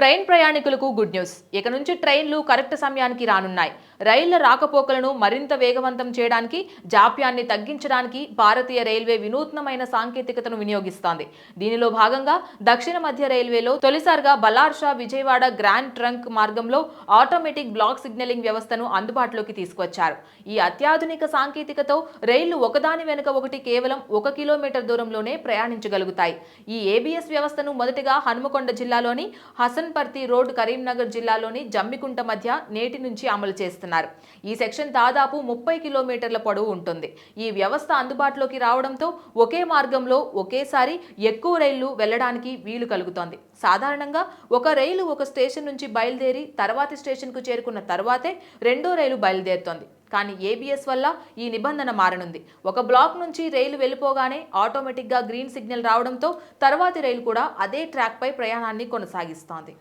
Train ప్రయాణికులకు good news. ఇక నుంచి ట్రైన్లు కరెక్ట్ సమయానికి రానున్నాయి. రైళ్ళ రాకపోకలను మరింత వేగవంతం చేయడానికి జాప్యాన్ని తగ్గించడానికి భారతీయ రైల్వే వినూత్నమైన సాంకేతికతను వినియోగిస్తోంది. దీనిలో భాగంగా దక్షిణ మధ్య రైల్వేలో తొలిసారిగా బలార్షా విజయవాడ గ్రాండ్ ట్రంక్ మార్గంలో ఆటోమేటిక్ బ్లాక్ సిగ్నలింగ్ వ్యవస్థను అందుబాటులోకి తీసుకొచ్చారు. ఈ అత్యాధునిక సాంకేతికతో రైళ్ళు ఒకదాని వెనుక ఒకటి కేవలం ఒక కిలోమీటర్ దూరంలోనే ప్రయాణించగలుగుతాయి. ఈ ఏబిఎస్ వ్యవస్థను మొదటగా హనుమకొండ జిల్లాలోని హసన్ హసన్పర్తి రోడ్ కరీంనగర్ జిల్లాలోని జమ్మికుంట మధ్య నేటి నుంచి అమలు చేస్తున్నారు. ఈ సెక్షన్ దాదాపు ముప్పై కిలోమీటర్ల పొడవు ఉంటుంది. ఈ వ్యవస్థ అందుబాటులోకి రావడంతో ఒకే మార్గంలో ఒకేసారి ఎక్కువ రైళ్ళు వెళ్ళడానికి వీలు కలుగుతోంది. సాధారణంగా ఒక రైలు ఒక స్టేషన్ నుంచి బయలుదేరి తర్వాతి స్టేషన్కు చేరుకున్న తర్వాతే రెండో రైలు బయలుదేరుతోంది. కానీ ఏబిఎస్ వల్ల ఈ నిబంధన మారనుంది. ఒక బ్లాక్ నుంచి రైలు వెళ్ళిపోగానే ఆటోమేటిక్గా గ్రీన్ సిగ్నల్ రావడంతో తర్వాతి రైలు కూడా అదే ట్రాక్పై ప్రయాణాన్ని కొనసాగిస్తోంది.